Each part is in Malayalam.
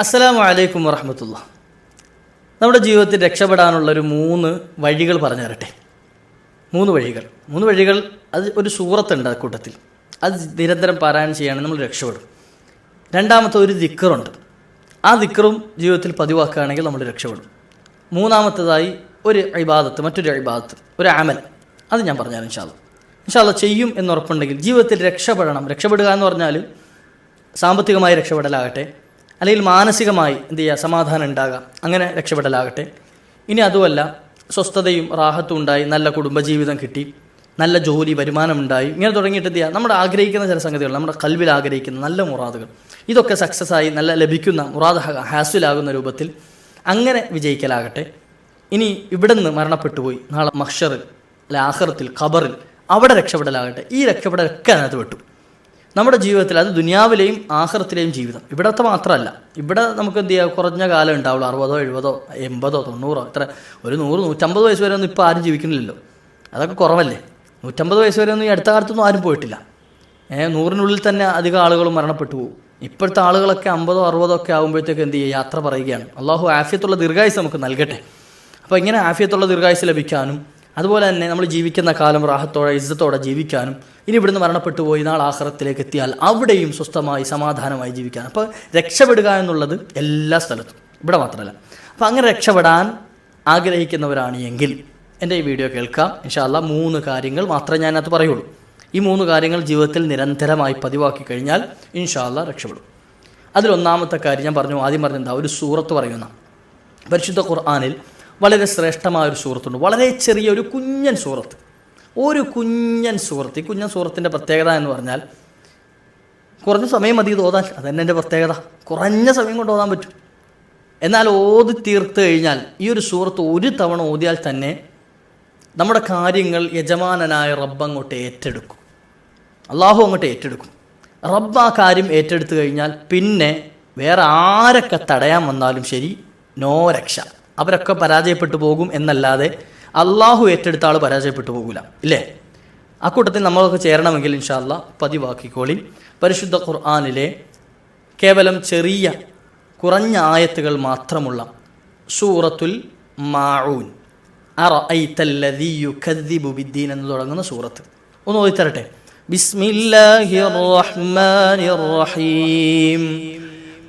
അസ്സലാമു അലൈക്കും വറഹമത്തുള്ള നമ്മുടെ ജീവിതത്തിൽ രക്ഷപ്പെടാനുള്ള ഒരു മൂന്ന് വഴികൾ പറഞ്ഞു തരട്ടെ മൂന്ന് വഴികൾ. മൂന്ന് വഴികൾ അത് ഒരു സൂറത്തുണ്ട് ആ കൂട്ടത്തിൽ. അത് നിരന്തരം പാരായണം ചെയ്യുകയാണെങ്കിൽ നമ്മൾ രക്ഷപ്പെടും. രണ്ടാമത്തെ ഒരു ദിക്കറുണ്ട് ആ ദിക്കറും ജീവിതത്തിൽ പതിവാക്കുകയാണെങ്കിൽ നമ്മൾ രക്ഷപ്പെടും. മൂന്നാമത്തതായി ഒരു ഇബാദത്ത് മറ്റൊരു ഇബാദത്ത് ഒരു അമൽ. അത് ഞാൻ പറഞ്ഞാൽ ഇൻഷാല്ല ഇൻഷാല്ല ചെയ്യും എന്നുറപ്പുണ്ടെങ്കിൽ ജീവിതത്തിൽ രക്ഷപ്പെടണം. രക്ഷപ്പെടുക എന്ന് പറഞ്ഞാൽ സാമ്പത്തികമായി രക്ഷപ്പെടലാകട്ടെ. അല്ലെങ്കിൽ മാനസികമായി എന്ത് ചെയ്യുക? സമാധാനം ഉണ്ടാകാം അങ്ങനെ രക്ഷപ്പെടലാകട്ടെ. ഇനി അതുമല്ല സ്വസ്ഥതയും റാഹത്തും ഉണ്ടായി നല്ല കുടുംബജീവിതം കിട്ടി നല്ല ജോലി വരുമാനം ഉണ്ടായി. ഇങ്ങനെ തുടങ്ങിയിട്ട് എന്ത് ചെയ്യുക? നമ്മുടെ ആഗ്രഹിക്കുന്ന ചില സംഗതികൾ നമ്മുടെ കൽവിൽ ആഗ്രഹിക്കുന്ന നല്ല മുറാദുകൾ ഇതൊക്കെ സക്സസ് ആയി നല്ല ലഭിക്കുന്ന മുറാദ് ഹാസിലാകുന്ന രൂപത്തിൽ അങ്ങനെ വിജയിക്കലാകട്ടെ. ഇനി ഇവിടെ നിന്ന് മരണപ്പെട്ടു പോയി. നാളെ മഷറിൽ അല്ലെ ആഹ്റത്തിൽ ഖബറിൽ അവിടെ രക്ഷപ്പെടലാകട്ടെ. ഈ രക്ഷപ്പെടലൊക്കെ അതിനകത്ത് പെട്ടു. നമ്മുടെ ജീവിതത്തിൽ അത് ദുനിയാവിലെയും ആഹ്റത്തിലെയും ജീവിതം. ഇവിടത്തെ മാത്രമല്ല. ഇവിടെ നമുക്ക് എന്ത് ചെയ്യുക കുറഞ്ഞ കാലം ഉണ്ടാവുള്ളൂ. അറുപതോ എഴുപതോ എൺപതോ തൊണ്ണൂറോ ഇത്ര ഒരു നൂറ് നൂറ്റമ്പത് വയസ്സ് വരെ ഒന്നും ഇപ്പോൾ ആരും ജീവിക്കുന്നില്ലല്ലോ. അതൊക്കെ കുറവല്ലേ? നൂറ്റമ്പത് വയസ്സ് വരെ ഒന്നും ഈ അടുത്ത കാലത്തൊന്നും ആരും പോയിട്ടില്ല. ഏ നൂറിനുള്ളിൽ തന്നെ അധികം ആളുകളും മരണപ്പെട്ടു പോകും. ഇപ്പോഴത്തെ ആളുകളൊക്കെ അമ്പതോ അറുപതോ ഒക്കെ ആകുമ്പോഴത്തേക്ക് എന്ത് ചെയ്യുക? യാത്ര പറയുകയാണ്. അള്ളാഹു ആഫിയത്തുള്ള ദീർഘായുസ് നമുക്ക് നൽകട്ടെ. അപ്പോൾ ഇങ്ങനെ ആഫിയത്തുള്ള ദീർഘായുസ് ലഭിക്കാനും അതുപോലെ തന്നെ നമ്മൾ ജീവിക്കുന്ന കാലം റാഹത്തോടെ ഇജ്ജത്തോടെ ജീവിക്കാനും ഇനി ഇവിടുന്ന് മരണപ്പെട്ടു പോയി നാൾ ആഹ്റത്തിലേക്ക് എത്തിയാൽ അവിടെയും സ്വസ്ഥമായി സമാധാനമായി ജീവിക്കാൻ. അപ്പോൾ രക്ഷപ്പെടുക എന്നുള്ളത് എല്ലാ സ്ഥലത്തും ഇവിടെ മാത്രമല്ല. അപ്പോൾ അങ്ങനെ രക്ഷപ്പെടാൻ ആഗ്രഹിക്കുന്നവരാണ് എങ്കിൽ എന്റെ ഈ വീഡിയോ കേൾക്കാം. ഇൻഷാല്ല മൂന്ന് കാര്യങ്ങൾ മാത്രമേ ഞാനത് പറയുള്ളൂ. ഈ മൂന്ന് കാര്യങ്ങൾ ജീവിതത്തിൽ നിരന്തരമായി പതിവാക്കി കഴിഞ്ഞാൽ ഇൻഷാല്ല രക്ഷപ്പെടും. അതിലൊന്നാമത്തെ കാര്യം ഞാൻ പറഞ്ഞു ആദ്യം പറഞ്ഞെന്താ? ഒരു സൂറത്ത് പറയുന്ന പരിശുദ്ധ ഖുർആാനിൽ വളരെ ശ്രേഷ്ഠമായ ഒരു സൂറത്തുണ്ട് വളരെ ചെറിയ ഒരു കുഞ്ഞൻ സൂറത്ത് ഒരു കുഞ്ഞൻ സൂറത്ത് ഈ കുഞ്ഞൻ സൂറത്തിന്റെ പ്രത്യേകത എന്ന് പറഞ്ഞാൽ കുറഞ്ഞ സമയം മതി ഇത് ഓതാൻ. അതന്നെ എന്റെ പ്രത്യേകത. കുറഞ്ഞ സമയം കൊണ്ട് ഓതാൻ പറ്റും. എന്നാൽ ഓതി തീർത്ത് കഴിഞ്ഞാൽ ഈ ഒരു സൂറത്ത് ഒരു തവണ ഓതിയാൽ തന്നെ നമ്മുടെ കാര്യങ്ങൾ യജമാനനായ റബ്ബ് അങ്ങോട്ട് ഏറ്റെടുക്കും. അള്ളാഹു അങ്ങോട്ട് ഏറ്റെടുക്കും. റബ്ബ് ആ കാര്യം ഏറ്റെടുത്തു കഴിഞ്ഞാൽ പിന്നെ വേറെ ആരൊക്കെ തടയാൻ വന്നാലും ശരി നോ രക്ഷ. അവരൊക്കെ പരാജയപ്പെട്ടു പോകും എന്നല്ലാതെ അള്ളാഹു ഏറ്റെടുത്ത ആൾ പരാജയപ്പെട്ടു പോകില്ല ഇല്ലേ? ആ കൂട്ടത്തിൽ നമ്മളൊക്കെ ചേരണമെങ്കിൽ ഇൻഷാല്ല പതിവാക്കിക്കോളി. പരിശുദ്ധ ഖുർആാനിലെ കേവലം ചെറിയ കുറഞ്ഞ ആയത്തുകൾ മാത്രമുള്ള സൂറത്തുൽ മാഊൻ. എന്ന് തുടങ്ങുന്ന സൂറത്ത്. ഒന്ന് ഓതിത്തരട്ടെ. ബിസ്മില്ലാഹിർ റഹ്മാനിർ റഹീം.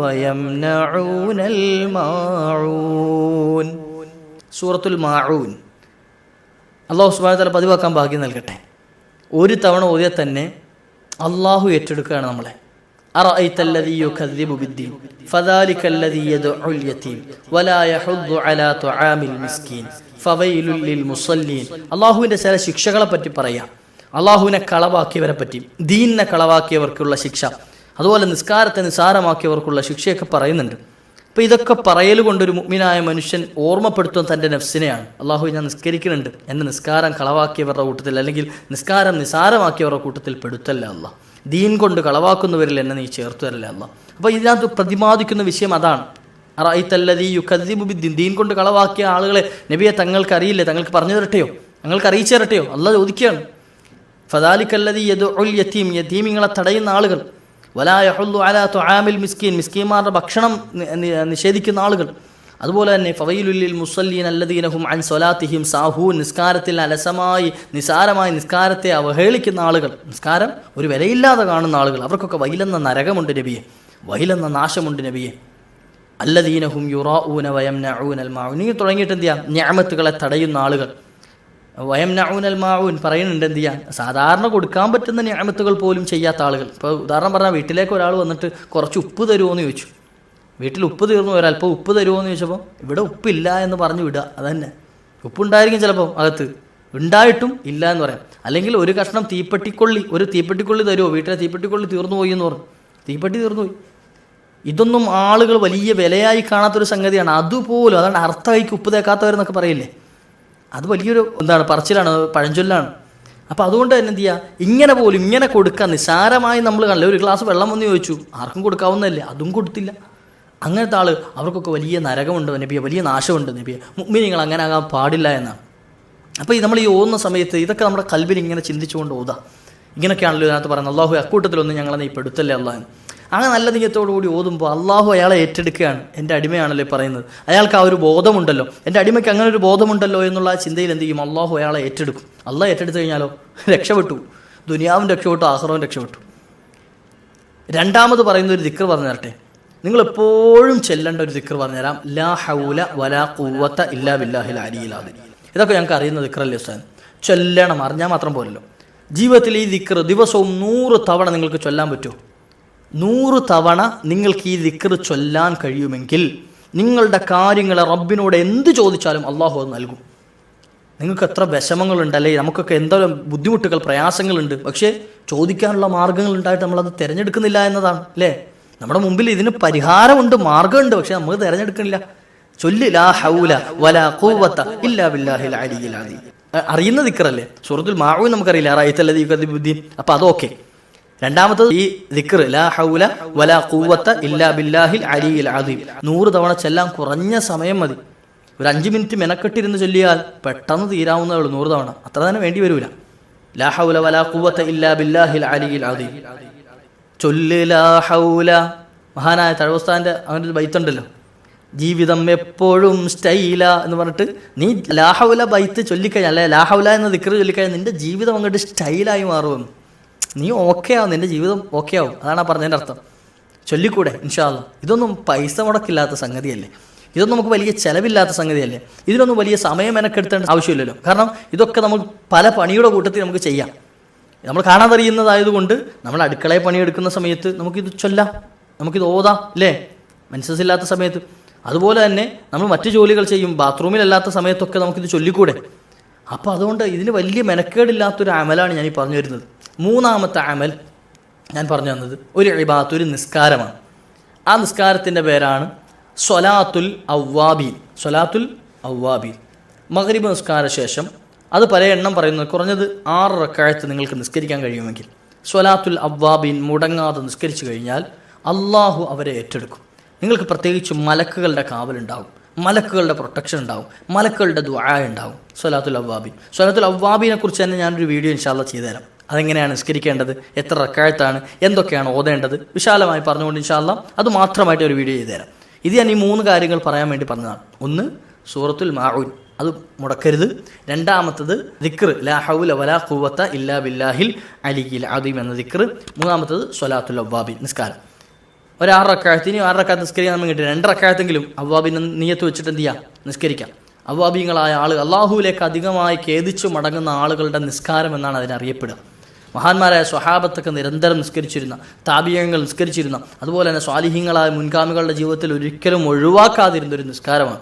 ويمنعون الماعون سورة الماعون അള്ളാഹു സുബാന തല പതിവാക്കാൻ ഭാഗ്യം നൽകട്ടെ ഒരു തവണ ഓതിയാൽ തന്നെ അള്ളാഹു ഏറ്റെടുക്കുകയാണ് നമ്മളെ أرأيت الذي يكذب بالدين فذلك الذي يدعو اليتيم ولا يحض على طعام المسكين فويل للمصلين അള്ളാഹുവിൻ്റെ ചില ശിക്ഷകളെ പറ്റി പറയാം അള്ളാഹുവിനെ കളവാക്കിയവരെ പറ്റി ദീനിനെ കളവാക്കിയവർക്കുള്ള ശിക്ഷ അതുപോലെ നിസ്കാരത്തെ നിസാരമാക്കിയവർക്കുള്ള ശിക്ഷയൊക്കെ പറയുന്നുണ്ട്. അപ്പോൾ ഇതൊക്കെ പറയൽ കൊണ്ടൊരു മുഗ്മിനായ മനുഷ്യൻ ഓർമ്മപ്പെടുത്തുന്ന തന്റെ നഫ്സിനെയാണ്. അള്ളാഹു ഞാൻ നിസ്കരിക്കുന്നുണ്ട്. എന്റെ നിസ്കാരം കളവാക്കിയവരുടെ കൂട്ടത്തിൽ അല്ലെങ്കിൽ നിസ്കാരം നിസാരമാക്കിയവരുടെ കൂട്ടത്തിൽ പെടുത്തല്ല അല്ല ദീൻ കൊണ്ട് കളവാക്കുന്നവരിൽ എന്നെ നീ ചേർത്തു തരല്ല അല്ല അപ്പോൾ ഇതിനകത്ത് പ്രതിപാദിക്കുന്ന വിഷയം അതാണ്. അറൈത്തല്ലതീ യുക്കദ്ദീബുബിദ്ദീൻ ദീൻ കൊണ്ട് കളവാക്കിയ ആളുകളെ നബിയെ തങ്ങൾക്ക് അറിയില്ലേ തങ്ങൾക്ക് പറഞ്ഞു തരട്ടെയോ? തങ്ങൾക്ക് അറിയിച്ചു തരട്ടെയോ? അല്ല ചോദിക്കുകയാണ്. ഫദാലിക്കല്ലതി യദുഉൽ യതീം. യതീമിങ്ങളെ തടയുന്ന ആളുകൾ. വലാ യഹുല്ലു അലാ തുആമിൽ മിസ്കീൻ. മിസ്കീൻമാരുടെ ഭക്ഷണം നിഷേധിക്കുന്ന ആളുകൾ. അതുപോലെ തന്നെ ഫവയിലുല്ലിൽ മുസല്ലീൻ അല്ലദീനഹും അൻ സൊലാത്തിഹിം സാഹു. നിസ്കാരത്തിൽ അലസമായി നിസാരമായി നിസ്കാരത്തെ അവഹേളിക്കുന്ന ആളുകൾ. നിസ്കാരം ഒരു വിലയില്ലാതെ കാണുന്ന ആളുകൾ. അവർക്കൊക്കെ വൈലെന്ന നരകമുണ്ട് നബിയെ. വൈലെന്ന നാശമുണ്ട് നബിയെ. അല്ലദീനഹും യുറാഊന വയം നഊനൽ ഇങ്ങനെ തുടങ്ങിയിട്ട് എന്ത് ചെയ്യാം? ഞാമത്തുകളെ തടയുന്ന ആളുകൾ. വയം നഊനൽ മാഊൻ പറയുന്നുണ്ട് എന്ത് ചെയ്യാൻ? സാധാരണ കൊടുക്കാൻ പറ്റുന്ന ഞാമത്തുകൾ പോലും ചെയ്യാത്ത ആളുകൾ. ഇപ്പോൾ ഉദാഹരണം പറഞ്ഞാൽ വീട്ടിലേക്ക് ഒരാൾ വന്നിട്ട് കുറച്ച് ഉപ്പ് തരുമോ എന്ന് ചോദിച്ചു. വീട്ടിൽ ഉപ്പ് തീർന്നു ഒരല്പം ഉപ്പ് തരുമോ എന്ന് ചോദിച്ചപ്പോൾ ഇവിടെ ഉപ്പില്ല എന്ന് പറഞ്ഞു വിടുക. അതന്നെ. ഉപ്പുണ്ടായിരിക്കും ചിലപ്പോൾ അകത്ത്. ഉണ്ടായിട്ടും ഇല്ല എന്ന് പറയാം. അല്ലെങ്കിൽ ഒരു കഷ്ണം തീപ്പെട്ടിക്കൊള്ളി ഒരു തീപ്പെട്ടിക്കൊള്ളി തരുമോ വീട്ടിലെ തീപ്പെട്ടിക്കൊള്ളി തീർന്നു പോയി എന്ന് പറഞ്ഞു. തീപ്പെട്ടി തീർന്നു പോയി. ഇതൊന്നും ആളുകൾ വലിയ വിലയായി കാണാത്തൊരു സംഗതിയാണ്. അതുപോലും അതാണ് അർത്ഥമായിക്ക് ഉപ്പ് തേക്കാത്തവരെന്നൊക്കെ പറയില്ലേ? അത് വലിയൊരു എന്താണ് പറച്ചിലാണ് പഴഞ്ചൊല്ലാണ്. അപ്പോൾ അതുകൊണ്ട് തന്നെ എന്ത് ചെയ്യുക ഇങ്ങനെ പോലും ഇങ്ങനെ കൊടുക്കാൻ നിസ്സാരമായി നമ്മൾ കണ്ടില്ല? ഒരു ഗ്ലാസ് വെള്ളം വന്ന് ചോദിച്ചു. ആർക്കും കൊടുക്കാവുന്നതല്ലേ? അതും കൊടുത്തില്ല. അങ്ങനത്തെ ആൾ അവർക്കൊക്കെ വലിയ നരകമുണ്ട് നബിയെ വലിയ നാശമുണ്ട് നബിയെ. മുമ്മിനിങ്ങൾ അങ്ങനെ ആകാൻ പാടില്ല എന്നാണ്. അപ്പോൾ ഈ നമ്മൾ ഈ ഓന്ന സമയത്ത് ഇതൊക്കെ നമ്മുടെ കൽബിൽ ഇങ്ങനെ ചിന്തിച്ചുകൊണ്ട് ഓതാം. ഇങ്ങനെയൊക്കെയാണല്ലോ ഇതിനകത്ത് പറയുന്നത്. അള്ളാഹു അക്കൂട്ടത്തിലൊന്നും ഞങ്ങളെ നീ പെടുത്തല്ലേ അള്ളാഹു അങ്ങനെ നല്ല നീയത്തോടുകൂടി ഓതുമ്പോൾ അള്ളാഹു അയാളെ ഏറ്റെടുക്കുകയാണ്. എന്റെ അടിമയാണല്ലേ പറയുന്നത്. അയാൾക്ക് ആ ഒരു ബോധമുണ്ടല്ലോ. എന്റെ അടിമയ്ക്ക് അങ്ങനെ ഒരു ബോധമുണ്ടല്ലോ എന്നുള്ള ആ ചിന്തയിൽ എന്ത് ചെയ്യും? അള്ളാഹു അയാളെ ഏറ്റെടുക്കും. അള്ളാഹ് ഏറ്റെടുത്ത് കഴിഞ്ഞാലോ? രക്ഷപ്പെട്ടു. ദുനിയാവും രക്ഷപ്പെട്ടു ആഹ്റവും രക്ഷപ്പെട്ടു. രണ്ടാമത് പറയുന്ന ഒരു ദിക്കർ പറഞ്ഞു തരട്ടെ. നിങ്ങൾ എപ്പോഴും ചെല്ലേണ്ട ഒരു ദിക്കർ പറഞ്ഞുതരാം ലാ ഹൗല വലാ കൂവത്ത ഇല്ലാ ബില്ലാഹിൽ അരിയിലാതെ ഇതൊക്കെ ഞങ്ങൾക്ക് അറിയുന്ന ദിക്കറല്ലേ ഉസ്താൻ ചൊല്ലണം അറിഞ്ഞാൽ മാത്രം പോരല്ലോ. ജീവിതത്തിൽ ഈ ദിക്കർ ദിവസവും നൂറ് തവണ നിങ്ങൾക്ക് ചൊല്ലാൻ പറ്റുമോ? നൂറ് തവണ നിങ്ങൾക്ക് ഈ ദിക്കർ ചൊല്ലാൻ കഴിയുമെങ്കിൽ നിങ്ങളുടെ കാര്യങ്ങളെ റബ്ബിനോട് എന്ത് ചോദിച്ചാലും അള്ളാഹു അത് നൽകും. നിങ്ങൾക്ക് എത്ര വിഷമങ്ങളുണ്ട് അല്ലേ? നമുക്കൊക്കെ എന്തോ ബുദ്ധിമുട്ടുകൾ പ്രയാസങ്ങളുണ്ട്. പക്ഷേ ചോദിക്കാനുള്ള മാർഗങ്ങൾ ഉണ്ടായിട്ട് നമ്മളത് തിരഞ്ഞെടുക്കുന്നില്ല എന്നതാണ് അല്ലേ? നമ്മുടെ മുമ്പിൽ ഇതിന് പരിഹാരമുണ്ട് മാർഗമുണ്ട് പക്ഷെ നമ്മൾ തിരഞ്ഞെടുക്കുന്നില്ല. അറിയുന്ന ദിക്കറല്ലേ സൂറത്തുൽ മാവു നമുക്കറിയില്ല അറിയത്തല്ലേ ബുദ്ധി അപ്പോൾ അതൊക്കെ രണ്ടാമത്തത് ഈ ദിക്ർ ലാ ഹൗല വലാ ഖുവത ഇല്ലാ ബില്ലാഹിൽ അലിയിൽ അദീം. നൂറ് തവണ ചെല്ലാൻ കുറഞ്ഞ സമയം മതി. ഒരു അഞ്ച് മിനിറ്റ് മെനക്കെട്ടിരുന്ന് ചൊല്ലിയാൽ പെട്ടെന്ന് തീരാവുന്നതേ ഉള്ളൂ നൂറ് തവണ. അത്ര തന്നെ വേണ്ടി വരൂല. ലാ ഹൗല വലാ ഖുവത ഇല്ലാ ബില്ലാഹിൽ അലിയിൽ അദീം. ചൊല്ല് ലാ ഹൗല. മഹാനായ തഴവസ്ഥാന്റെ അവനൊരു ബൈത്തുണ്ടല്ലോ. ജീവിതം എപ്പോഴും സ്റ്റൈല എന്ന് പറഞ്ഞിട്ട് നീ ലാഹൗല ബൈത്ത് ചൊല്ലിക്കഴിഞ്ഞാൽ അല്ലെ ലാഹൗല എന്ന ദിക്കറ് ചൊല്ലിക്കഴിഞ്ഞാൽ നിന്റെ ജീവിതം അങ്ങോട്ട് സ്റ്റൈലായി മാറുമെന്ന്. നീ ഓക്കെ ആവും നിന്റെ ജീവിതം ഓക്കെ ആവും. അതാണ് ആ പറഞ്ഞതിന്റെ അർത്ഥം. ചൊല്ലിക്കൂടെ ഇൻഷാല്ല ഇതൊന്നും പൈസ മുടക്കില്ലാത്ത സംഗതിയല്ലേ? ഇതൊന്നും നമുക്ക് വലിയ ചിലവില്ലാത്ത സംഗതിയല്ലേ? ഇതിനൊന്നും വലിയ സമയം മെനക്കെടുത്തേണ്ട ആവശ്യമില്ലല്ലോ. കാരണം ഇതൊക്കെ നമ്മൾ പല പണിയുടെ കൂട്ടത്തിൽ നമുക്ക് ചെയ്യാം. നമ്മൾ കാണാതറിയുന്നതായതുകൊണ്ട് നമ്മൾ അടുക്കളയിൽ പണിയെടുക്കുന്ന സമയത്ത് നമുക്കിത് ചൊല്ലാം. നമുക്കിത് ഓതാം അല്ലേ മനസ്സില്ലാത്ത സമയത്ത്. അതുപോലെ തന്നെ നമ്മൾ മറ്റു ജോലികൾ ചെയ്യും. ബാത്റൂമിലല്ലാത്ത സമയത്തൊക്കെ നമുക്കിത് ചൊല്ലിക്കൂടെ? അപ്പോൾ അതുകൊണ്ട് ഇതിന് വലിയ മെനക്കേടില്ലാത്തൊരു അമലാണ് ഞാൻ ഈ പറഞ്ഞു വരുന്നത്. മൂന്നാമത്തെ അമൽ ഞാൻ പറഞ്ഞു തന്നത് ഒരു ഇബാത്ത് ഒരു നിസ്കാരമാണ്. ആ നിസ്കാരത്തിന്റെ പേരാണ് സൊലാത്തുൽ അവ്വാബീൻ. സൊലാത്തുൽ അവ്വാബീൻ. മഗ്രിബ് നിസ്കാര ശേഷം അത് പല എണ്ണം പറയുന്നത് കുറഞ്ഞത് ആറ് റക്കായത്ത് നിങ്ങൾക്ക് നിസ്കരിക്കാൻ കഴിയുമെങ്കിൽ. സൊലാത്തുൽ അവ്വാബീൻ മുടങ്ങാതെ നിസ്കരിച്ചു കഴിഞ്ഞാൽ അള്ളാഹു അവരെ ഏറ്റെടുക്കും. നിങ്ങൾക്ക് പ്രത്യേകിച്ച് മലക്കുകളുടെ കാവലുണ്ടാവും. മലക്കുകളുടെ പ്രൊട്ടക്ഷൻ ഉണ്ടാവും. മലക്കുകളുടെ ദ്വായ ഉണ്ടാവും. സ്വലാത്തുൽ അവ്വാബീൻ. സൊലാത്തുൽ അവ്വാബീനെ കുറിച്ച് തന്നെ ഞാനൊരു വീഡിയോ ഇൻഷാല്ല ചെയ്തുതരാം. അതെങ്ങനെയാണ് നിസ്കരിക്കേണ്ടത്? എത്ര റക്കായത്താണ്? എന്തൊക്കെയാണ് ഓതേണ്ടത്? വിശാലമായി പറഞ്ഞുകൊണ്ട് ഇൻഷാല്ല അത് മാത്രമായിട്ട് ഒരു വീഡിയോ ചെയ്തുതരാം. ഇത് ഞാൻ ഈ മൂന്ന് കാര്യങ്ങൾ പറയാൻ വേണ്ടി പറഞ്ഞതാണ്. ഒന്ന് സൂറത്തുൽ മാഊൻ. അത് മുടക്കരുത്. രണ്ടാമത്തത് ദിക്ർ. ലാ ഹൗല വലാ ഖുവത്ത ഇല്ലാ ബില്ലാഹിൽ അലിഖിൽ അദീം എന്ന ദിക്ർ. മൂന്നാമത്തത് സൊലാത്തുൽ അവ്വാബി നിസ്കാരം. ഒരു ആറ് റക്കായത്ത് ഇനി ആറ് അക്കാലത്ത് നിസ്കരിക്കാൻ നമുക്ക് കിട്ടും രണ്ട് റക്കായത്തെങ്കിലും അവ്വാബിനെ നീയത്ത് വെച്ചിട്ട് എന്ത് ചെയ്യാം? നിസ്കരിക്കാം. അവാബിങ്ങളായ ആളുകൾ അള്ളാഹുവിലേക്ക് അധികമായി ഖേദിച്ചു മടങ്ങുന്ന ആളുകളുടെ നിസ്കാരം എന്നാണ് അതിനറിയപ്പെടുക മഹാന്മാരായ സ്വഹാബത്തൊക്കെ നിരന്തരം നിസ്കരിച്ചിരുന്ന താപീയങ്ങൾ നിസ്കരിച്ചിരുന്ന അതുപോലെ തന്നെ സ്വാലിഹ്യങ്ങളായ മുൻഗാമികളുടെ ജീവിതത്തിൽ ഒരിക്കലും ഒഴിവാക്കാതിരുന്ന ഒരു നിസ്കാരമാണ്.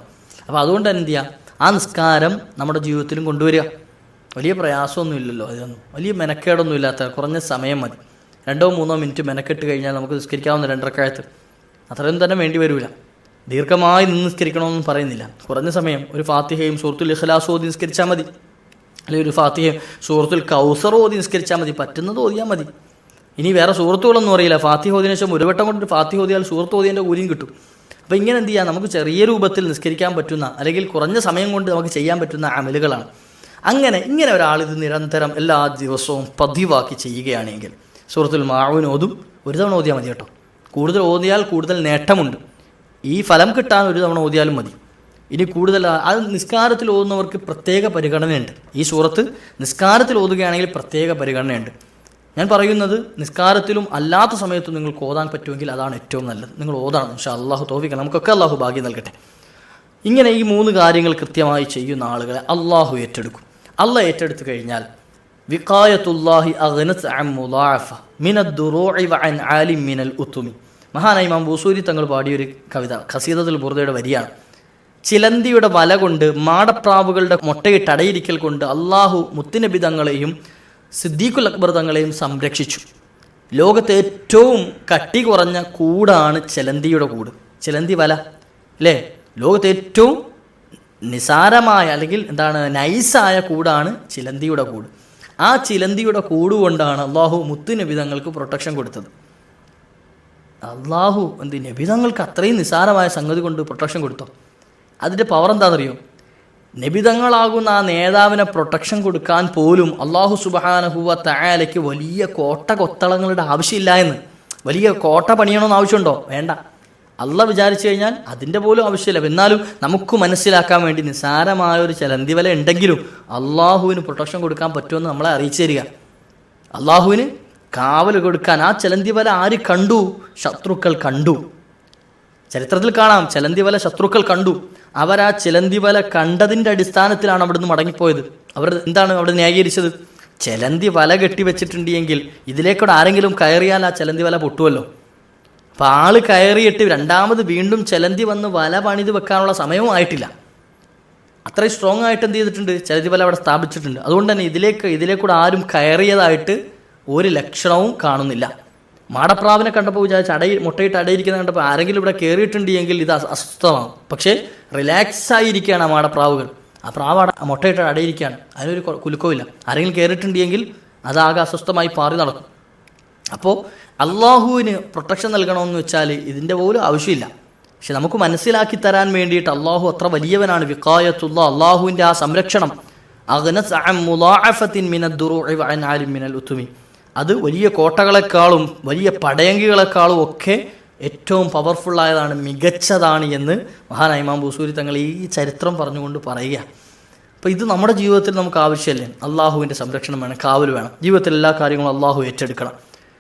അപ്പോൾ അതുകൊണ്ട് തന്നെ എന്ത് ആ നിസ്കാരം നമ്മുടെ ജീവിതത്തിലും കൊണ്ടുവരിക. വലിയ പ്രയാസമൊന്നും ഇല്ലല്ലോ അതൊന്നും വലിയ മെനക്കേടൊന്നും ഇല്ലാത്ത കുറഞ്ഞ സമയം മതി. രണ്ടോ മൂന്നോ മിനിറ്റ് മെനക്കെട്ട് കഴിഞ്ഞാൽ നമുക്ക് നിസ്കരിക്കാവുന്ന രണ്ടരക്കാലത്ത് അത്രയും തന്നെ വേണ്ടി വരില്ല ദീർഘമായി നിന്ന് നിസ്കരിക്കണമെന്നും പറയുന്നില്ല. കുറഞ്ഞ സമയം ഒരു ഫാത്തിഹയും സൂറത്തുൽ ഇഖ്ലാസ് നിസ്കരിച്ചാൽ മതി. അല്ലെങ്കിൽ ഒരു ഫാത്തിഹ സൂറത്തുൽ കൗസർ ഓതി നിസ്കരിച്ചാൽ മതി പറ്റുന്നത് ഓതിയാൽ മതി. ഇനി വേറെ സുഹൃത്തുക്കളൊന്നും അറിയില്ല. ഫാത്തിഹ ഓതിന് ശേഷം ഒരു വട്ടം കൊണ്ട് ഫാത്തിഹ ഓതിയാൽ സുഹൃത്ത് ഓതിയതിന്റെ കൂലിയും കിട്ടും. അപ്പോൾ ഇങ്ങനെ എന്ത് ചെയ്യാം? നമുക്ക് ചെറിയ രൂപത്തിൽ നിസ്കരിക്കാൻ പറ്റുന്ന അല്ലെങ്കിൽ കുറഞ്ഞ സമയം കൊണ്ട് നമുക്ക് ചെയ്യാൻ പറ്റുന്ന അമലുകളാണ്. അങ്ങനെ ഇങ്ങനെ ഒരാൾ ഇത് നിരന്തരം എല്ലാ ദിവസവും പതിവാക്കി ചെയ്യുകയാണെങ്കിൽ സൂറത്തുൽ മാവിന് ഓതും ഒരു തവണ ഓതിയാൽ മതി കേട്ടോ. കൂടുതൽ ഓതിയാൽ കൂടുതൽ നേട്ടമുണ്ട്. ഈ ഫലം കിട്ടാൻ ഒരു തവണ ഓതിയാലും മതി. ഇനി കൂടുതൽ അത് നിസ്കാരത്തിൽ ഓതുന്നവർക്ക് പ്രത്യേക പരിഗണനയുണ്ട്. ഈ സൂറത്ത് നിസ്കാരത്തിൽ ഓതുകയാണെങ്കിൽ പ്രത്യേക പരിഗണനയുണ്ട്. ഞാൻ പറയുന്നത് നിസ്കാരത്തിലും അല്ലാത്ത സമയത്തും നിങ്ങൾക്ക് ഓതാൻ പറ്റുമെങ്കിൽ അതാണ് ഏറ്റവും നല്ലത്. നിങ്ങൾ ഓതാണ്. പക്ഷേ അള്ളാഹു തോഫിക്ക. നമുക്കൊക്കെ അള്ളാഹു ഭാഗ്യം നൽകട്ടെ. ഇങ്ങനെ ഈ മൂന്ന് കാര്യങ്ങൾ കൃത്യമായി ചെയ്യുന്ന ആളുകളെ അള്ളാഹു ഏറ്റെടുക്കും. അള്ളാഹ് ഏറ്റെടുത്തു കഴിഞ്ഞാൽ വിക്കായത്തുല്ലാഹി അഗ്നത്ത് മിനദ് ആലിം മിനൽ ബൂസൂരി തങ്ങൾ പാടിയൊരു കവിത ഖസീദത്തുൽ ബുർദയുടെ വരിയാണ്. ചിലന്തിയുടെ വല കൊണ്ട് മാടപ്രാവുകളുടെ മുട്ടയിട്ട് അടയിരിക്കൽ കൊണ്ട് അള്ളാഹു മുത്തുനബി തങ്ങളെയും സിദ്ദീഖുൽ അക്ബർ തങ്ങളെയും സംരക്ഷിച്ചു. ലോകത്തെ ഏറ്റവും കട്ടി കുറഞ്ഞ കൂടാണ് ചിലന്തിയുടെ കൂട്. ചിലന്തി വല അല്ലേ? ലോകത്തെ ഏറ്റവും നിസാരമായ അല്ലെങ്കിൽ എന്താണ് നൈസായ കൂടാണ് ചിലന്തിയുടെ കൂട്. ആ ചിലന്തിയുടെ കൂട് കൊണ്ടാണ് അള്ളാഹു മുത്തു നബിതങ്ങൾക്ക് പ്രൊട്ടക്ഷൻ കൊടുത്തത്. അള്ളാഹു എന്ത് നബിതങ്ങൾക്ക് അത്രയും നിസാരമായ സംഗതി കൊണ്ട് പ്രൊട്ടക്ഷൻ കൊടുത്തോ? അതിന്റെ പവർ എന്താണെന്നറിയോ? നിബിതങ്ങളാകുന്ന ആ നേതാവിനെ പ്രൊട്ടക്ഷൻ കൊടുക്കാൻ പോലും അള്ളാഹു സുബഹാനഹുവ തയാലയ്ക്ക് വലിയ കോട്ട കൊത്തളങ്ങളുടെ ആവശ്യമില്ല എന്ന്. വലിയ കോട്ട പണിയണമെന്ന് ആവശ്യമുണ്ടോ? വേണ്ട. അള്ള വിചാരിച്ചു കഴിഞ്ഞാൽ അതിന്റെ പോലും ആവശ്യമില്ല. എന്നാലും നമുക്ക് മനസ്സിലാക്കാൻ വേണ്ടി നിസാരമായ ഒരു ചലന്തി ഉണ്ടെങ്കിലും അള്ളാഹുവിന് പ്രൊട്ടക്ഷൻ കൊടുക്കാൻ പറ്റുമെന്ന് നമ്മളെ അറിയിച്ചു തരിക. അള്ളാഹുവിന് കാവൽ കൊടുക്കാൻ ആ ചലന്തി വല ആര് കണ്ടു? ശത്രുക്കൾ കണ്ടു. ചരിത്രത്തിൽ കാണാം. ചിലന്തി വല ശത്രുക്കൾ കണ്ടു. അവർ ആ ചിലന്തി വല കണ്ടതിന്റെ അടിസ്ഥാനത്തിലാണ് അവിടുന്ന് മടങ്ങിപ്പോയത്. അവർ എന്താണ് അവിടെ ന്യായീകരിച്ചത്? ചിലന്തി വല കെട്ടി ഇതിലേക്കൂടെ ആരെങ്കിലും കയറിയാൽ ആ ചിലന്തി വല പൊട്ടുമല്ലോ അപ്പം ആൾ കയറിയിട്ട് രണ്ടാമത് വീണ്ടും ചിലന്തി വന്ന് വല പണിത് വെക്കാനുള്ള സമയവും ആയിട്ടില്ല. അത്രയും സ്ട്രോങ് ആയിട്ട് എന്ത് ചെയ്തിട്ടുണ്ട്? ചിലന്തി വല അവിടെ സ്ഥാപിച്ചിട്ടുണ്ട്. അതുകൊണ്ട് തന്നെ ഇതിലേക്ക് ഇതിലേക്കൂടെ ആരും കയറിയതായിട്ട് ഒരു ലക്ഷണവും കാണുന്നില്ല. മാടപ്രാവിനെ കണ്ടപ്പോൾ വിചാരിച്ച് അടയി മുട്ടയിട്ട് അടയിരിക്കുന്ന കണ്ടപ്പോൾ ആരെങ്കിലും ഇവിടെ കയറിയിട്ടുണ്ട് എങ്കിൽ ഇത് അസ്വസ്ഥമാണ്. പക്ഷേ റിലാക്സ് ആയിരിക്കുകയാണ് ആ മാടപ്രാവുകൾ. ആ പ്രാവ് അട മുട്ടയിട്ട് അടയിരിക്കുകയാണ്. അതിനൊരു കുലുക്കവുമില്ല. ആരെങ്കിലും കയറിയിട്ടുണ്ട് എങ്കിൽ അതാകെ അസ്വസ്ഥമായി പാറി നടക്കും. അപ്പോൾ അള്ളാഹുവിന് പ്രൊട്ടക്ഷൻ നൽകണമെന്ന് വെച്ചാൽ ഇതിന്റെ പോലും ആവശ്യമില്ല. പക്ഷെ നമുക്ക് മനസ്സിലാക്കി തരാൻ വേണ്ടിയിട്ട് അള്ളാഹു അത്ര വലിയവനാണ്. വിക്കായത്തുള്ള അള്ളാഹുവിന്റെ ആ സംരക്ഷണം. അഗ്നസ് മിനൽ ഉത്തുമി. അത് വലിയ കോട്ടകളെക്കാളും വലിയ പടയങ്കികളെക്കാളും ഒക്കെ ഏറ്റവും പവർഫുള്ളായതാണ് മികച്ചതാണ് എന്ന് മഹാനായ ഇമാം ബൂസൂരി തങ്ങൾ ഈ ചരിത്രം പറഞ്ഞുകൊണ്ട് പറയുക. അപ്പോൾ ഇത് നമ്മുടെ ജീവിതത്തിൽ നമുക്ക് ആവശ്യമല്ലേ? അള്ളാഹുവിന്റെ സംരക്ഷണം വേണം കാവൽ വേണം. ജീവിതത്തിൽ എല്ലാ കാര്യങ്ങളും അള്ളാഹു ഏറ്റെടുക്കണം.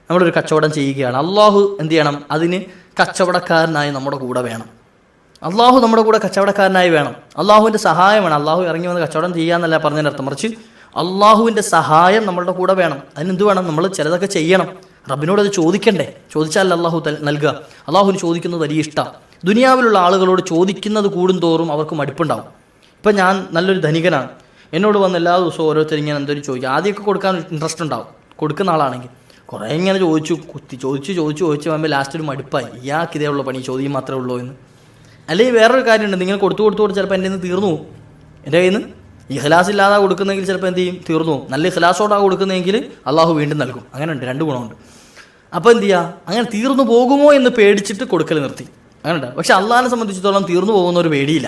നമ്മളൊരു കച്ചവടം ചെയ്യുകയാണ്. അള്ളാഹു എന്ത് ചെയ്യണം? അതിന് കച്ചവടക്കാരനായി നമ്മുടെ കൂടെ വേണം. അള്ളാഹു നമ്മുടെ കൂടെ കച്ചവടക്കാരനായി വേണം. അള്ളാഹുവിന്റെ സഹായം വേണം. അള്ളാഹു ഇറങ്ങി വന്ന് കച്ചവടം ചെയ്യാന്നല്ല പറഞ്ഞതിന്റെ അർത്ഥം. മറിച്ച് അള്ളാഹുവിന്റെ സഹായം നമ്മളുടെ കൂടെ വേണം. അതിനെന്ത് വേണം? നമ്മൾ ചിലതൊക്കെ ചെയ്യണം. റബ്ബിനോട് അത് ചോദിക്കണ്ടേ? ചോദിച്ചാൽ അള്ളാഹു നൽകുക. അള്ളാഹുവിന് ചോദിക്കുന്നത് വലിയ ഇഷ്ടമാണ് ദുനിയാവിലുള്ള ആളുകളോട് ചോദിക്കുന്നത് കൂടുന്തോറും അവർക്ക് മടുപ്പുണ്ടാവും. ഇപ്പം ഞാൻ നല്ലൊരു ധനികനാണ്. എന്നോട് വന്ന് എല്ലാ ദിവസവും ഓരോരുത്തർ ഇങ്ങനെ എന്തൊരു ചോദിക്കും. ആദ്യമൊക്കെ കൊടുക്കാൻ ഇൻട്രസ്റ്റ് ഉണ്ടാവും. കൊടുക്കുന്ന ആളാണെങ്കിൽ. കുറേ ഇങ്ങനെ ചോദിച്ചു കുത്തി ചോദിച്ചു ചോദിച്ചു ചോദിച്ചു പോകുമ്പോൾ ലാസ്റ്റ് ഒരു മടുപ്പായി. ഇയാൾക്ക് ഇതേ ഉള്ളൂ പണി ചോദ്യം മാത്രമേ ഉള്ളൂ എന്ന്. അല്ലെങ്കിൽ വേറൊരു കാര്യമുണ്ട്. നിങ്ങൾ കൊടുത്തു കൊടുത്തു കൊടുത്ത് ചിലപ്പോൾ എന്റെ നിന്ന് തീർന്നു എന്റെ കയ്യിൽ നിന്ന് ഇഖ്ലാസ് ഇല്ലാതെ കൊടുക്കുന്നെങ്കിൽ ചിലപ്പോൾ എന്ത് ചെയ്യും? തീർന്നു നല്ല ഇഖ്ലാസോടാണ് കൊടുക്കുന്നതെങ്കിൽ അള്ളാഹു വീണ്ടും നൽകും. അങ്ങനെ ഉണ്ട് രണ്ട് ഗുണമുണ്ട്. അപ്പോൾ എന്ത് ചെയ്യുക അങ്ങനെ തീർന്നു പോകുമോ എന്ന് പേടിച്ചിട്ട് കൊടുക്കൽ നിർത്തി. അങ്ങനെ ഉണ്ട് പക്ഷെ അള്ളാഹിനെ സംബന്ധിച്ചിടത്തോളം തീർന്നു പോകുന്ന ഒരു പേടിയില്ല.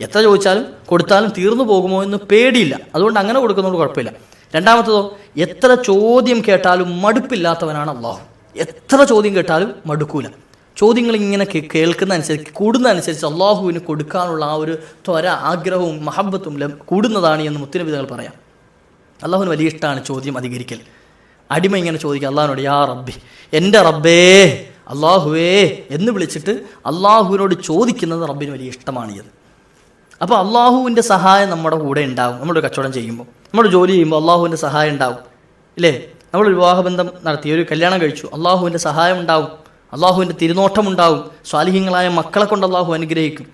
എത്ര ചോദിച്ചാലും കൊടുത്താലും തീർന്നു പോകുമോ എന്ന് പേടിയില്ല. അതുകൊണ്ട് അങ്ങനെ കൊടുക്കുന്നതുകൊണ്ട് കുഴപ്പമില്ല. രണ്ടാമത്തതോ എത്ര ചോദ്യം കേട്ടാലും മടുപ്പില്ലാത്തവനാണ് അള്ളാഹു എത്ര ചോദ്യം കേട്ടാലും മടുക്കൂല. ചോദ്യങ്ങൾ ഇങ്ങനെ കേ- കേൾക്കുന്ന അനുസരിച്ച് കൂടുന്ന അനുസരിച്ച് അള്ളാഹുവിന് കൊടുക്കാനുള്ള ആ ഒരു ത്വര ആഗ്രഹവും മഹബത്തും കൂടുന്നതാണ് എന്ന് മുത്തുനബിതകൾ പറയാം. അള്ളാഹുവിന് വലിയ ഇഷ്ടമാണ് ചോദ്യം അധികരിക്കൽ. അടിമ ഇങ്ങനെ ചോദിക്കുക അള്ളാഹിനോട് യാ റബ്ബി എന്റെ റബ്ബേ അള്ളാഹുവേ എന്ന് വിളിച്ചിട്ട് അള്ളാഹുവിനോട് ചോദിക്കുന്നത് റബ്ബിന് വലിയ ഇഷ്ടമാണ് ഇത്. അപ്പോൾ അള്ളാഹുവിന്റെ സഹായം നമ്മുടെ കൂടെ ഉണ്ടാവും. നമ്മളൊരു കച്ചവടം ചെയ്യുമ്പോൾ നമ്മൾ ജോലി ചെയ്യുമ്പോൾ അള്ളാഹുവിന്റെ സഹായം ഉണ്ടാവും. ഇല്ലേ? നമ്മൾ വിവാഹബന്ധം നടത്തി ഒരു കല്യാണം കഴിച്ചു അള്ളാഹുവിന്റെ സഹായം ഉണ്ടാവും. അള്ളാഹുവിന്റെ തിരുനോട്ടം ഉണ്ടാവും സ്വാലിഹ്യങ്ങളായ മക്കളെ കൊണ്ട് അള്ളാഹു അനുഗ്രഹിക്കും.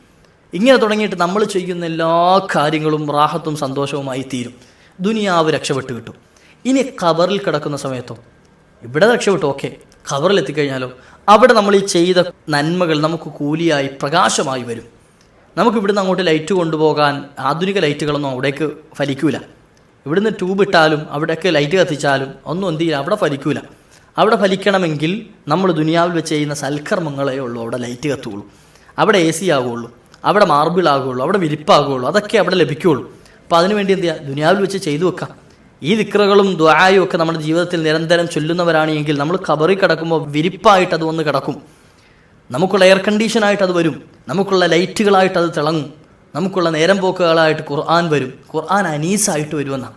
ഇങ്ങനെ തുടങ്ങിയിട്ട് നമ്മൾ ചെയ്യുന്ന എല്ലാ കാര്യങ്ങളും റാഹത്തും സന്തോഷവുമായി തീരും. ദുനിയാവ് രക്ഷപ്പെട്ട് കിട്ടും. ഇനി ഖബറിൽ കിടക്കുന്ന സമയത്തോ? ഇവിടെ രക്ഷപ്പെട്ടു ഓക്കെ. ഖബറിൽ എത്തിക്കഴിഞ്ഞാലോ അവിടെ നമ്മൾ ഈ ചെയ്ത നന്മകൾ നമുക്ക് കൂലിയായി പ്രകാശമായി വരും. നമുക്ക് ഇവിടുന്ന് അങ്ങോട്ട് ലൈറ്റ് കൊണ്ടുപോകാൻ ആധുനിക ലൈറ്റുകളൊന്നും അവിടേക്ക് ഫലിക്കൂല. ഇവിടുന്ന് ട്യൂബ് ഇട്ടാലും അവിടെയൊക്കെ ലൈറ്റ് കത്തിച്ചാലും ഒന്നും എന്ത് ചെയ്യില്ല അവിടെ ഫലിക്കൂല. അവിടെ ഫലിക്കണമെങ്കിൽ നമ്മൾ ദുനിയാവിൽ വെച്ച് ചെയ്യുന്ന സൽക്കർമ്മങ്ങളേ ഉള്ളൂ. അവിടെ ലൈറ്റ് കത്തുകയുള്ളൂ. അവിടെ എ സി ആകുകയുള്ളൂ. അവിടെ മാർബിൾ ആകുകയുള്ളൂ. അവിടെ വിരിപ്പാകുള്ളൂ അതൊക്കെ അവിടെ ലഭിക്കുകയുള്ളൂ. അപ്പോൾ അതിനുവേണ്ടി എന്ത് ചെയ്യുക? ദുനിയാവിൽ വെച്ച് ചെയ്തു വെക്കാം. ഈ ദിക്റകളും ദ്വായും ഒക്കെ നമ്മുടെ ജീവിതത്തിൽ നിരന്തരം ചൊല്ലുന്നവരാണെങ്കിൽ നമ്മൾ കബറി കിടക്കുമ്പോൾ വിരിപ്പായിട്ട് അത് വന്ന് കിടക്കും. നമുക്കുള്ള എയർ കണ്ടീഷനായിട്ട് അത് വരും. നമുക്കുള്ള ലൈറ്റുകളായിട്ട് അത് തിളങ്ങും. നമുക്കുള്ള നേരം പോക്കുകളായിട്ട് ഖുർആൻ വരും. ഖുർആൻ അനീസായിട്ട് വരുമെന്നാണ്.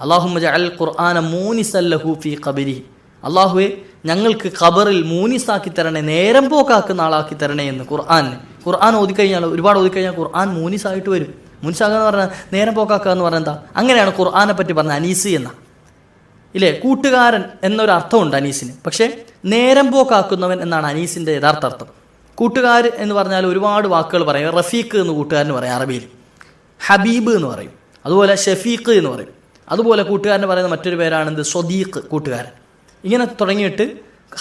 അള്ളാഹുമ്മ അൽ ഖുർആന മൂനിസല്ലഹു ഫി ഖബരി അള്ളാഹുവെ ഞങ്ങൾക്ക് ഖബറിൽ മൂനിസാക്കി തരണേ നേരം പോക്കാക്കുന്ന ആളാക്കി തരണേ എന്ന് ഖുർആൻ. ഖുർആൻ ഓതിക്കഴിഞ്ഞാൽ ഒരുപാട് ഓതിക്കഴിഞ്ഞാൽ ഖുർആൻ മൂനിസായിട്ട് വരും. മൂനിസാക്കുക എന്ന് പറഞ്ഞാൽ നേരം പോക്കാക്കുക എന്ന് പറഞ്ഞാൽ എന്താ? അങ്ങനെയാണ് ഖുർആനെ പറ്റി പറഞ്ഞ അനീസ് എന്ന. ഇല്ലേ? കൂട്ടുകാരൻ എന്നൊരു അർത്ഥമുണ്ട് അനീസിന്. പക്ഷേ നേരം പോക്കാക്കുന്നവൻ എന്നാണ് അനീസിന്റെ യഥാർത്ഥ അർത്ഥം. കൂട്ടുകാർ എന്ന് പറഞ്ഞാൽ ഒരുപാട് വാക്കുകൾ പറയും. റഫീഖ് എന്ന് കൂട്ടുകാരന് പറയും അറബിയിൽ. ഹബീബ് എന്ന് പറയും. അതുപോലെ ഷഫീഖ് എന്ന് പറയും. അതുപോലെ കൂട്ടുകാരന് പറയുന്ന മറ്റൊരു പേരാണ് എന്ത്? സ്വദീഖ് കൂട്ടുകാരൻ. ഇങ്ങനെ തുടങ്ങിയിട്ട്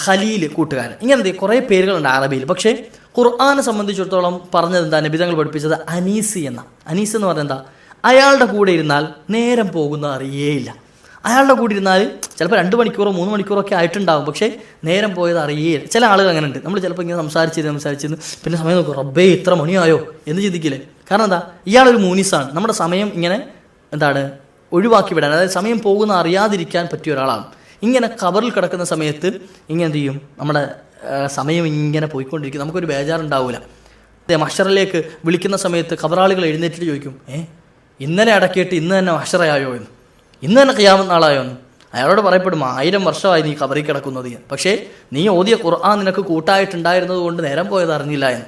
ഖലീൽ കൂട്ടുകാരൻ. ഇങ്ങനത്തെ കുറേ പേരുകളുണ്ട് അറബിയിൽ. പക്ഷേ ഖുർആാനെ സംബന്ധിച്ചിടത്തോളം പറഞ്ഞത് എന്താ? നബിതങ്ങൾ പഠിപ്പിച്ചത് അനീസ് എന്ന. അനീസ് എന്ന് പറഞ്ഞാൽ എന്താ? അയാളുടെ കൂടെ ഇരുന്നാൽ നേരം പോകുന്ന അറിയേയില്ല. അയാളുടെ കൂടെ ഇരുന്നാൽ ചിലപ്പോൾ രണ്ട് മണിക്കൂറോ മൂന്ന് മണിക്കൂറോ ഒക്കെ ആയിട്ടുണ്ടാകും പക്ഷേ നേരം പോയത് അറിയേയില്ല. ചില ആളുകൾ അങ്ങനെ ഉണ്ട്. നമ്മൾ ചിലപ്പോൾ ഇങ്ങനെ സംസാരിച്ചിരുന്ന് സംസാരിച്ചിരുന്ന് പിന്നെ സമയം നോക്കും റബ്ബേ ഇത്ര മണിയായോ എന്ന് ചിന്തിക്കില്ലേ? കാരണം എന്താ? ഇയാളൊരു മൂനീസാണ്. നമ്മുടെ സമയം ഇങ്ങനെ എന്താണ്? ഒഴിവാക്കി വിടാൻ. അതായത് സമയം പോകുന്ന അറിയാതിരിക്കാൻ പറ്റിയ ഒരാളാണ്. ഇങ്ങനെ കവറിൽ കിടക്കുന്ന സമയത്ത് ഇങ്ങനെ എന്ത് ചെയ്യും? നമ്മുടെ സമയം ഇങ്ങനെ പോയിക്കൊണ്ടിരിക്കും. നമുക്കൊരു ബേജാറുണ്ടാവില്ല അതെ മഷറിലേക്ക് വിളിക്കുന്ന സമയത്ത് കബറാളികൾ എഴുന്നേറ്റിട്ട് ചോദിക്കും ഏ ഇന്നലെ അടക്കിയിട്ട് ഇന്ന് തന്നെ മഷറയായോ എന്ന്? ഇന്ന് തന്നെ ക്യാമത്ത് നാളായോ എന്ന്? അയാളോട് പറയപ്പെടും ആയിരം വർഷമായി നീ കബറി കിടക്കുന്നത്. പക്ഷേ നീ ഓതിയ ഖുർആൻ നിനക്ക് കൂട്ടായിട്ടുണ്ടായിരുന്നത് കൊണ്ട് നേരം പോയത് അറിഞ്ഞില്ല എന്ന്.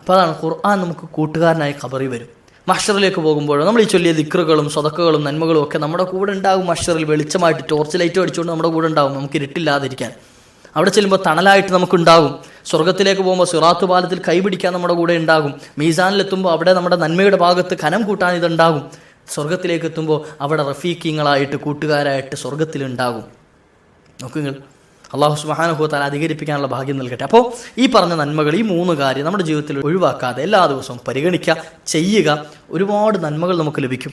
അപ്പോൾ അതാണ് ഖുർആൻ നമുക്ക് കൂട്ടുകാരനായി കബറി വരും. മഷറിലേക്ക് പോകുമ്പോഴോ നമ്മൾ ഈ ചൊല്ലിയ ദിക്റുകളും സ്വതക്കുകളും നന്മകളും ഒക്കെ നമ്മുടെ കൂടെ ഉണ്ടാകും മഷറിൽ വെളിച്ചമായിട്ട് ടോർച്ച് ലൈറ്റ് അടിച്ചുകൊണ്ട് നമ്മുടെ കൂടെ ഉണ്ടാകും നമുക്ക് ഇരുട്ടില്ലാതിരിക്കാൻ. അവിടെ ചെല്ലുമ്പോൾ തണലായിട്ട് നമുക്കുണ്ടാകും. സ്വർഗത്തിലേക്ക് പോകുമ്പോൾ സിറാത്ത് പാലത്തിൽ കൈപിടിക്കാൻ നമ്മുടെ കൂടെ ഉണ്ടാകും. മീസാനിലെത്തുമ്പോൾ അവിടെ നമ്മുടെ നന്മയുടെ ഭാഗത്ത് കനം കൂട്ടാൻ ഇതുണ്ടാകും. സ്വർഗത്തിലേക്ക് എത്തുമ്പോൾ അവിടെ റഫീക്കിങ്ങളായിട്ട് കൂട്ടുകാരായിട്ട് സ്വർഗത്തിലുണ്ടാകും നോക്കുങ്ങൾ. അള്ളാഹു സുബാനുഭവത്താൽ അധികരിപ്പിക്കാനുള്ള ഭാഗ്യം നൽകട്ടെ. അപ്പോൾ ഈ പറഞ്ഞ നന്മകൾ ഈ മൂന്ന് കാര്യം നമ്മുടെ ജീവിതത്തിൽ ഒഴിവാക്കാതെ എല്ലാ ദിവസവും പരിഗണിക്കുക ചെയ്യുക ഒരുപാട് നന്മകൾ നമുക്ക് ലഭിക്കും.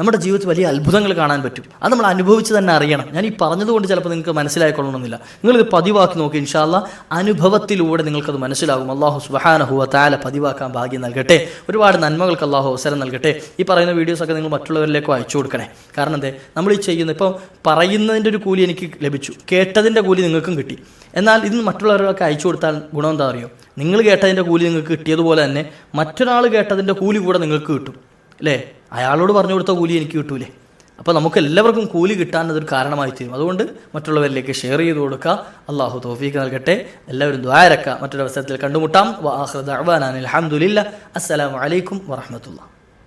നമ്മുടെ ജീവിതത്തിൽ വലിയ അത്ഭുതങ്ങൾ കാണാൻ പറ്റും. അത് നമ്മൾ അനുഭവിച്ച് തന്നെ അറിയണം. ഞാൻ ഈ പറഞ്ഞതുകൊണ്ട് ചിലപ്പോൾ നിങ്ങൾക്ക് മനസ്സിലായിക്കൊള്ളണമെന്നില്ല. നിങ്ങളിത് പതിവാക്കി നോക്കി ഇൻഷാല്ല അനുഭവത്തിലൂടെ നിങ്ങൾക്കത് മനസ്സിലാകും. അള്ളാഹു സുബഹാനഹുവ താല പതിവാക്കാൻ ഭാഗ്യം നൽകട്ടെ. ഒരുപാട് നന്മകൾക്ക് അള്ളാഹു അവസരം നൽകട്ടെ. ഈ പറയുന്ന വീഡിയോസൊക്കെ നിങ്ങൾ മറ്റുള്ളവരിലേക്ക് അയച്ചു കൊടുക്കണേ. കാരണം എന്തേ? നമ്മൾ ഈ ചെയ്യുന്ന ഇപ്പോൾ പറയുന്നതിന്റെ ഒരു കൂലി എനിക്ക് ലഭിച്ചു. കേട്ടതിന്റെ കൂലി നിങ്ങൾക്കും കിട്ടി. എന്നാൽ ഇത് മറ്റുള്ളവരൊക്കെ അയച്ചു കൊടുത്താൽ ഗുണം എന്താ അറിയോ? നിങ്ങൾ കേട്ടതിന്റെ കൂലി നിങ്ങൾക്ക് കിട്ടിയതുപോലെ തന്നെ മറ്റൊരാൾ കേട്ടതിന്റെ കൂലി കൂടെ നിങ്ങൾക്ക് കിട്ടും. അല്ലേ? അയാളോട് പറഞ്ഞു കൊടുത്ത കൂലി എനിക്ക് കിട്ടൂലേ. അപ്പോൾ നമുക്ക് എല്ലാവർക്കും കൂലി കിട്ടാൻ അതൊരു കാരണമായി തീരും. അതുകൊണ്ട് മറ്റുള്ളവരിലേക്ക് ഷെയർ ചെയ്ത് കൊടുക്കുക അള്ളാഹു തോഫീക്ക് നൽകട്ടെ. എല്ലാവരും ദ്വാരക്ക മറ്റൊരു അവസരത്തിൽ കണ്ടുമുട്ടാം. വാഹൃദ് അലഹമുല്ല അസ്സലാമു അലൈക്കും വറഹമത്തുള്ള